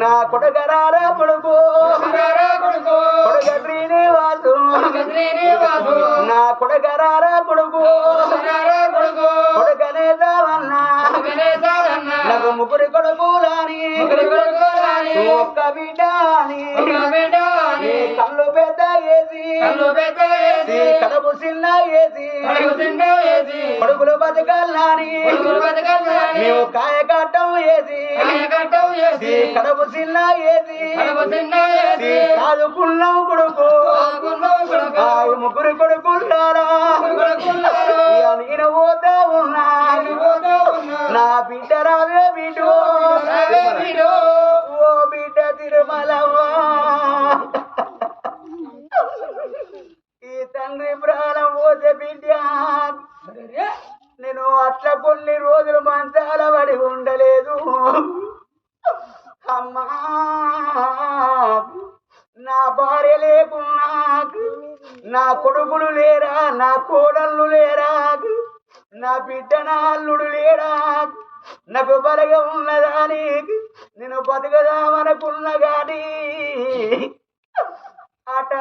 నా కొడుకరారా కొడుకు. కొడుక. శ్రీనివాసు నా కొడుకరారా కొడుకు. పెద్ద వేసి నీ కడుపు చిన్న వేసి కొడుకులు బతకాలని నీవు కాయ కట్టం వేసి నీ కడుపు చిన్న వేసి నీ చదువుకున్నావు కొడుకు. ఆ ముగ్గురు కొడుకున్నారా? నేను పోతా ఉన్నా. నా బిడ్డ రావే బిడ్డు. ఓ బిడ్డ తిరుమలవా నాకు ఉన్నదాని నేను బతకదామనుకున్నా గాని అట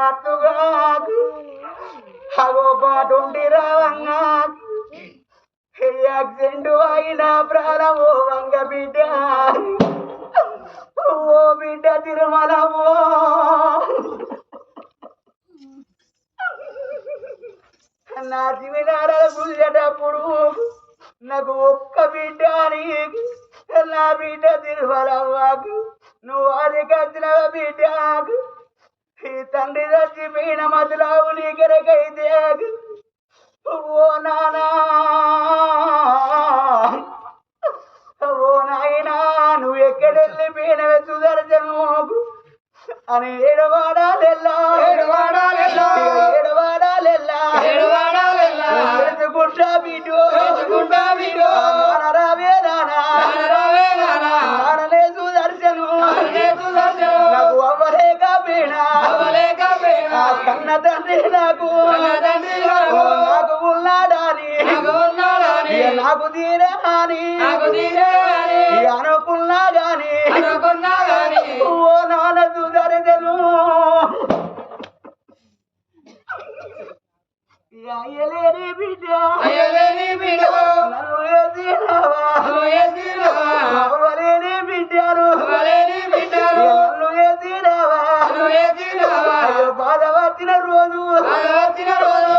అగో పాటుండి రావంగా. యాక్సిడెంట్ అయిన ప్రాణమో వంగ బిడ్డ. ఓ బిడ్డ తిరుమలమో. నా జీవితాలను గుంజేటప్పుడు నాకు ఒక్క బిడ్డ అని నా బిడ్డ తిరుమలవ్వాకు నువ్వు అది కచ్చిన బిడ్డ ఈ తండ్రి చచ్చిపోయిన మధురావు నీ నీకెరకైతే ఓ నానా. ఓ నాయనా నువ్వు ఎక్కడెళ్ళి పోయినవే సుదర్శను అని నాకు నాకు. ఉన్నాడాని నాకు తీరే. ఇక అనుకున్నా గాని అనుకున్నా గాని. ఓ నాన్న ఇక అయ్యలేని బిడ్డ అయ్యలేని బిడ్డ. నన్ను ఎదిరావా నువ్వు. అవ్వలేని బిడ్డను బిడ్డను. బాధ వచ్చిన రోజు బాధ వచ్చిన రోజు.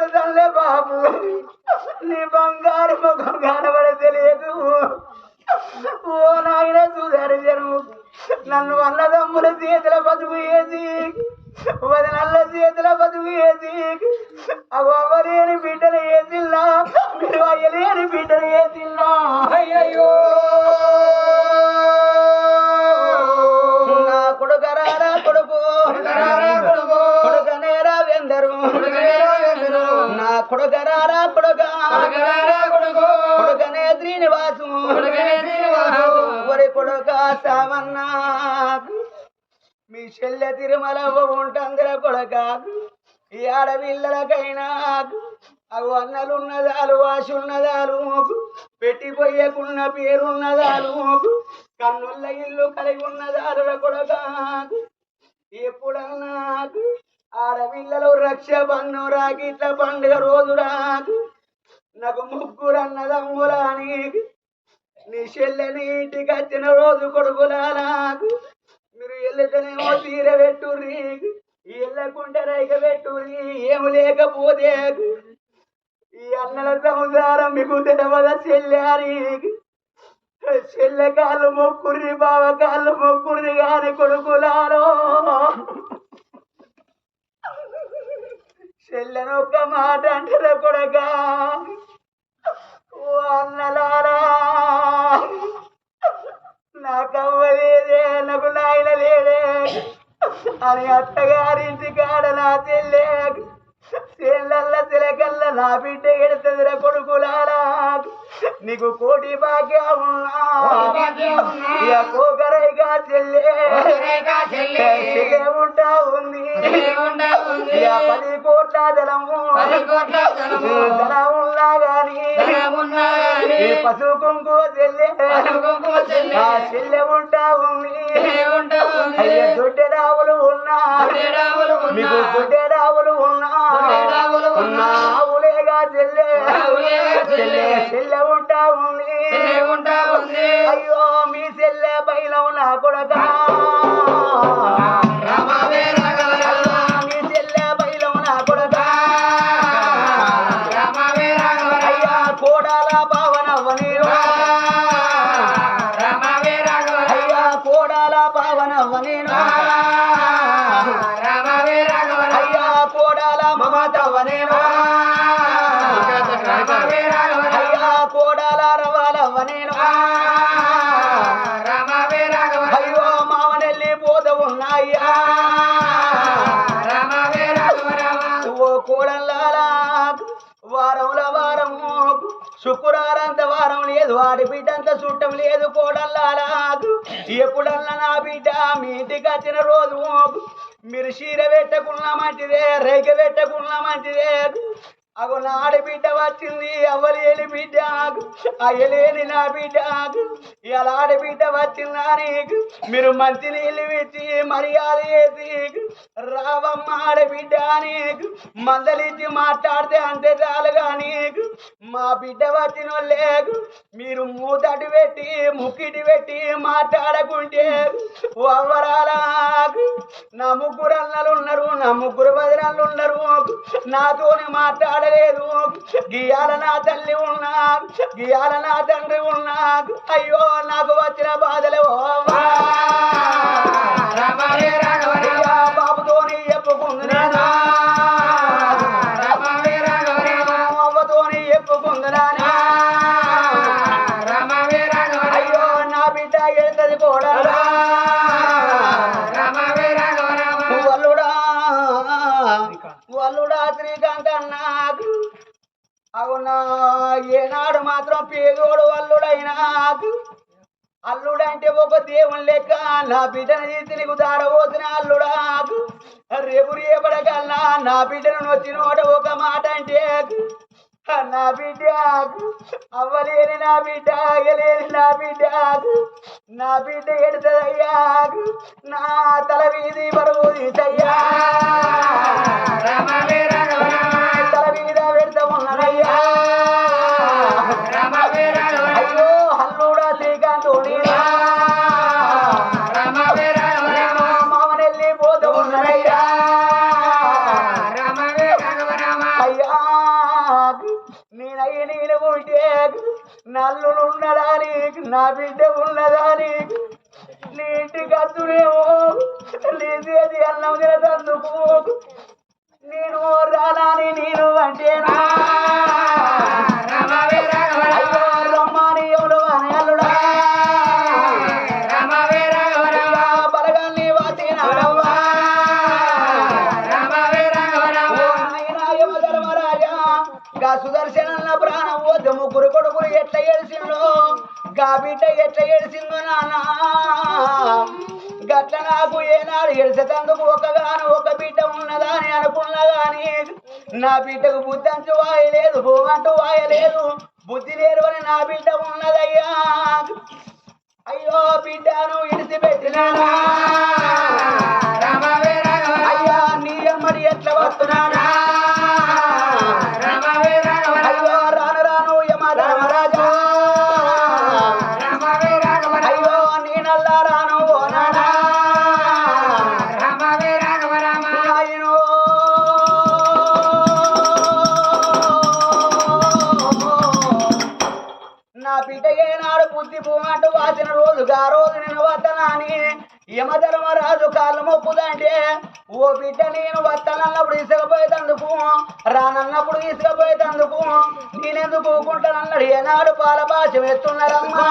కనబడతానులే బాబు. నీ బంగారు ముఖం కనబడ తెలియదు ఓ నాయన సుదర్శను నన్ను అన్నదమ్ముల చేతుల బతుకు వేసి వదనల్ల చేతుల బతుకు వేసి అవి అవ్వలేని బిడ్డలు వేసిల్లా మీరు అయ్యలేని బిడ్డలు వేసిల్లా అయ్యయ్యో. కొడుకరారా కొడుక? కొడుకరారా కొడుకు. కొడుకనే శ్రీనివాసు. కొడుకనే శ్రీనివాసు. ఒరి కొడుక సామన్నా. మీ చెల్లె తిరుమల ఉంటుందిరా కొడక. ఈ ఆడపిల్లలకైనా. అవి అన్నలున్నదాలు వాసున్నదాలు పెట్టిపోయేకున్న పేరున్నదాలు. కన్నుల ఇల్లు కలిగి ఉన్నదాలు కొడక. ఎప్పుడన్నా ఆడపిల్లలు రక్ష రాకి రాకిట్ల పండుగ రోజు రాకు నాకు ముగ్గురు అన్నదమ్ములా నీకు నీ చెల్లెని ఇంటికి వచ్చిన రోజు కొడుకులా నాకు. మీరు వెళ్ళితేనేమో తీర పెట్టుర్రి వెళ్ళకుంటే రైక పెట్టుర్రి ఏమి లేకపోతే ఈ అన్నల సంసారం మీకు తెలవద చెల్లె నీకు చెల్లె కాళ్ళు మొక్కుర్రి బావ కాళ్ళు మొక్కుర్రి కానీ కొడుకులారో. చెల్లెను ఒక్క మాట అంటారా కొడక. అన్నలారా నాకు లేదే నాకు నాయన లేదే. అని అత్తగారింటి కాడ నా చెల్లె నా బిడ్డ ఎడుతుందిరా కొడుకులారా. నీకు కోటి భాగ్యం చెల్లె. ఉంటా ఉంది. పది కోట్ల గాని. ఈ పశువు కుంకుమ చెల్లె. చెల్లె. ఉంటా ఉంది. అయ్య దొడ్డెడావులు ఉన్నా. మీకు దొడ్డెడావులు ఉన్నా చెల్లె. చెల్లె. ఉంటా ఉంది అయ్యో మీ చెల్లె బయలం నా కొడక. వాడి బిడ్డంత చుట్టం లేదు కోడల్లారా ఎప్పుడల్లా నా బిడ్డ మీ ఇంటికి వచ్చిన రోజు మీరు చీర పెట్టకున్నా మంచిదే రేగ పెట్టకున్నా మంచిదే. అగో నా ఆడబిడ్డ వచ్చింది అవ్వలేని బిడ్డ అయ్యలేని నా బిడ్డ ఇలా ఆడబిడ్డ వచ్చిందా నీకు. మీరు మంచి నీళ్ళు ఇచ్చి మర్యాద చేసి రావమ్మ ఆడబిడ్డ నీకు. మందలించి మాట్లాడితే అంతే చాలుగా నీకు. మా బిడ్డ వచ్చిన లేకు మీరు మూతటి పెట్టి ముక్కిటి పెట్టి మాట్లాడకుంటే అవ్వరాలకు నా ముగ్గురు అన్నలు ఉన్నారు నా ముగ్గురు వదినలు ఉన్నారు. నాతోని మాట్లాడలేదు గియాల నా తల్లి ఉన్నా గియాల నా తండ్రి ఉన్నా అయ్యో నాకు వచ్చిన బాధలు బాబుతోని చెప్పుకుందునా అవ్వతోని చెప్పుకుందునా అయ్యో నా బిడ్డ ఎడుతుంది కూడా. ఒక దేవుని లెక్క నా బిడ్డను నీకు దారబోసిన అల్లుడాకు రేపు రేపడకల్లా నా బిడ్డను నొచ్చినోట ఒక మాట అంటే నా బిడ్డకు అవ్వలేని నా బిడ్డ అయ్యలేని నా బిడ్డకు నా బిడ్డ ఎడుతుందయ్యాకు నా తల వీధి బరువు తీసయ్యా తల మీద పెడతా ఉన్నదయ్యా నీ ఇంటికి అద్దునేమో లేదేది అన్నం తినదందుకు నేను రానాని నేను అంటే అయ్యో అట్లా నాకు ఏనాడు ఎడిసేటందుకు ఒకగాను ఒక బిడ్డ ఉన్నదా అని అనుకున్నా గాని నా బిడ్డకు బుద్ధి అంటూ వాయలేదు భూమంటూ వాయలేదు. బుద్ధి లేరు అని నా బిడ్డ ఉన్నదయ్యా. అయ్యో బిడ్డను ఇడిసిపెట్టినానా? అయ్యా నీ అమ్మడి ఎట్లా వస్తున్నానా? అయ్యో బిడ్డ నేను వస్తానన్నప్పుడు ఇసుకపోయేటందుకు రానన్నప్పుడు ఇసుకపోయేటందుకు నేనెందుకు ఊకుంటానన్నాడు? ఏనాడు పాల భాష ఎత్తున్నారమ్మా.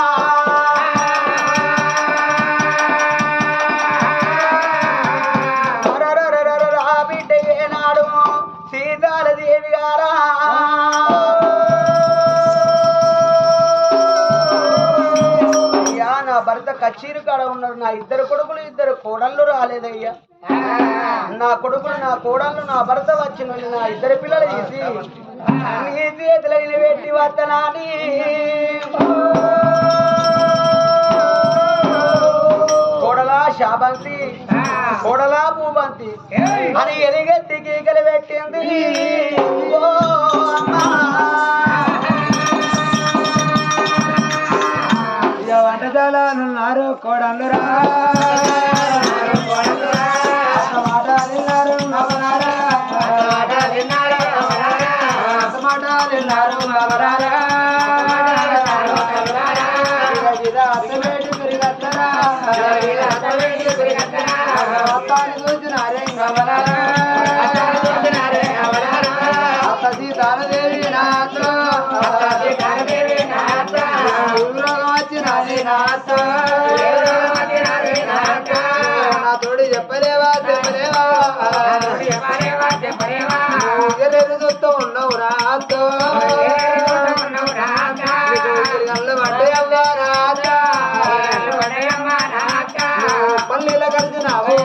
బిడ్డ భర్త కచ్చీరు కాడ ఉన్నారు నా ఇద్దరు కొడుకులు ఇద్దరు కోడళ్ళు రాలేదయ్యా. నా కొడుకులు నా కోడళ్ళు నా భర్త వచ్చిన నా ఇద్దరు పిల్లలు తీసి నీ చేతుల నిలబెట్టి వద్దనాని కోడలా శాబంతి కోడలా భూబంతి అని ఎలిగెత్తి గీకలు పెట్టింది ఓ అమ్మా. ఇక మాటలిన్నారు నవరారా పట్టినావా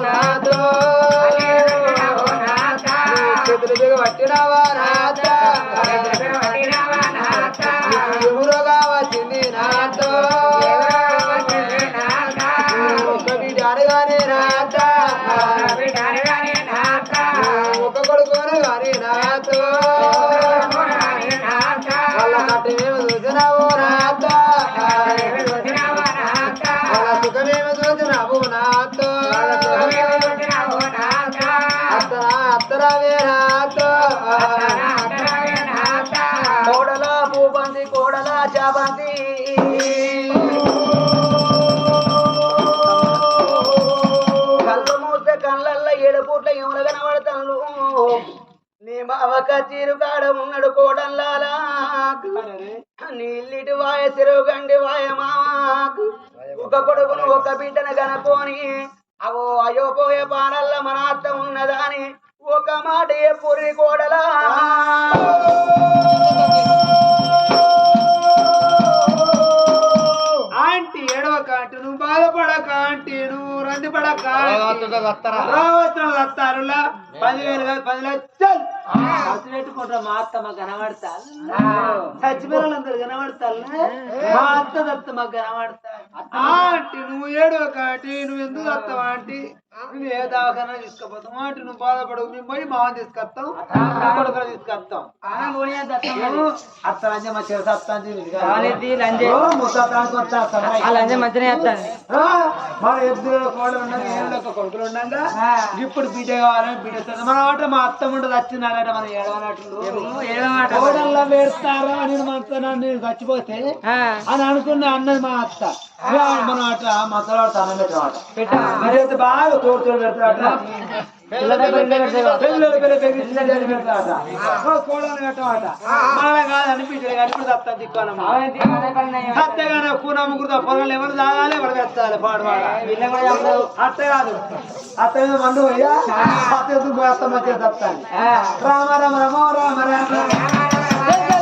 మావ కచ్చీరు కాడ ఉన్నాడు కోడల్లాలా నీళ్ళిటి వాయ చెరువు గండి వాయ మామాకు ఒక కొడుకును ఒక బిడ్డను కనుకొని అవో అయ్యో పోయే పానల్ల మన అత్త ఉన్నదాని ఒక మాట ఏ పురి కోడలా. ఆంటీ ఏడవక ఆంటీ నువ్వు బాధపడక ఆంటీ నువ్వు రంది పడక రావచ్చిన లత్తారులా పదివేలు కాదు పది లక్షలు. పెట్టుకుంటా మా అత్త మాకు కనబడతా చచ్చిపోయాలందరూ కనబడతారు మా అత్త దత్త మాకు కనబడతా ఆంటీ నువ్వు ఏడవక ఆంటీ నువ్వు ఎందుకు వస్తావు ఆంటీ? నువ్వు ఏ దవాఖానా తీసుకుపోతావు ఆంటీ నువ్వు బాధపడవు మేము పోయి మామని తీసుకొస్తాం. నా కొడుకుని తీసుకొస్తాం. అత్త లంజ. అని మంచిగా మన ఎద్దుల కోడలు ఏళ్ళ ఒక కొడుకులు ఉండగా ఇప్పుడు బిడ్డ కావాలని బిడ్డ. మన ఆట మా అత్త ఉండదు వచ్చినారట మన ఏడవనట్లు కోడల్లో వేస్తారా నేను మనతో నేను చచ్చిపోతే అని అనుకున్న అన్నది మా అత్త. మనం అట్లా మసలాడు అన్నం అయితే బాగా తోడు పెడతాడట పిల్లలు పిల్లలు పిల్లలు పెడతాడట కోడలు పెట్టమాట మన కాదని బిడ్డలు కానీ ఇప్పుడు తత్త దిక్కోనమ్మా అత్తగానే కూన ముగ్గురు పొలాలు ఎవరు తాగాలి ఎవరు పెట్టాలి పాడవాడ అత్త కాదు అత్త మీద మందు పోయా అత్త ఎదురు పోయి అత్త మధ్య తత్తాను రామ రామ రమ రామ రామ రామ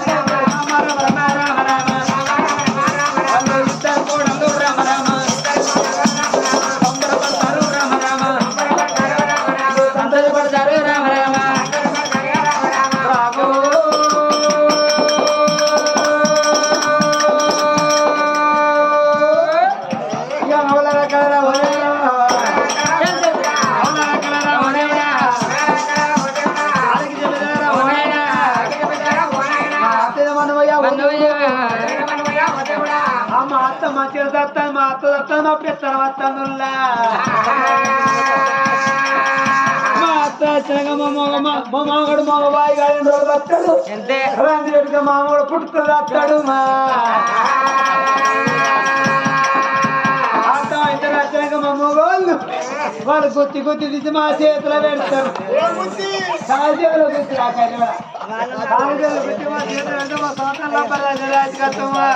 రామ రామ రామ రామ వస్తానుల్లా మామగడు మగ బాయి గాడి రోజులు వస్తాడు అంతే రాంది రెడ్డిగా మామూలు పుట్టుకుని వస్తాడు మా. అత్త ఇద్దరు వచ్చినాక మా మగవాళ్ళు వాళ్ళు గుత్తి గుత్తి తీసి మా చేతిలో పెడతారు. కర్రీ కాలు చేతిలో గుత్తి మా చేతిలో మా సొంతం లోపల రాజకత్తమ్మా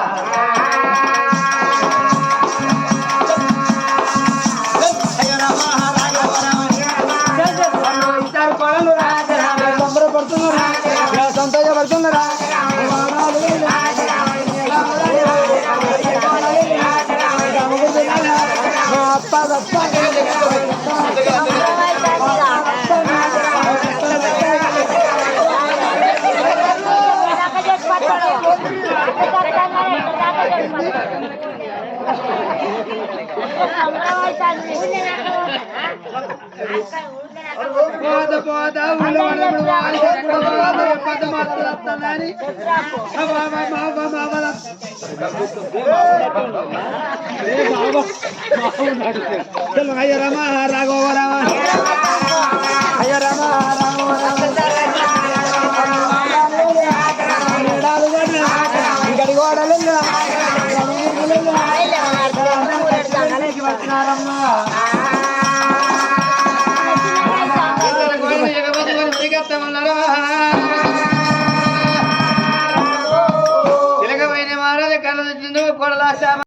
పోత పోత ఊళ్ళో పడినప్పుడు అయ్య రమ రాఘవ రామ అయ్య రమ. రాఘవ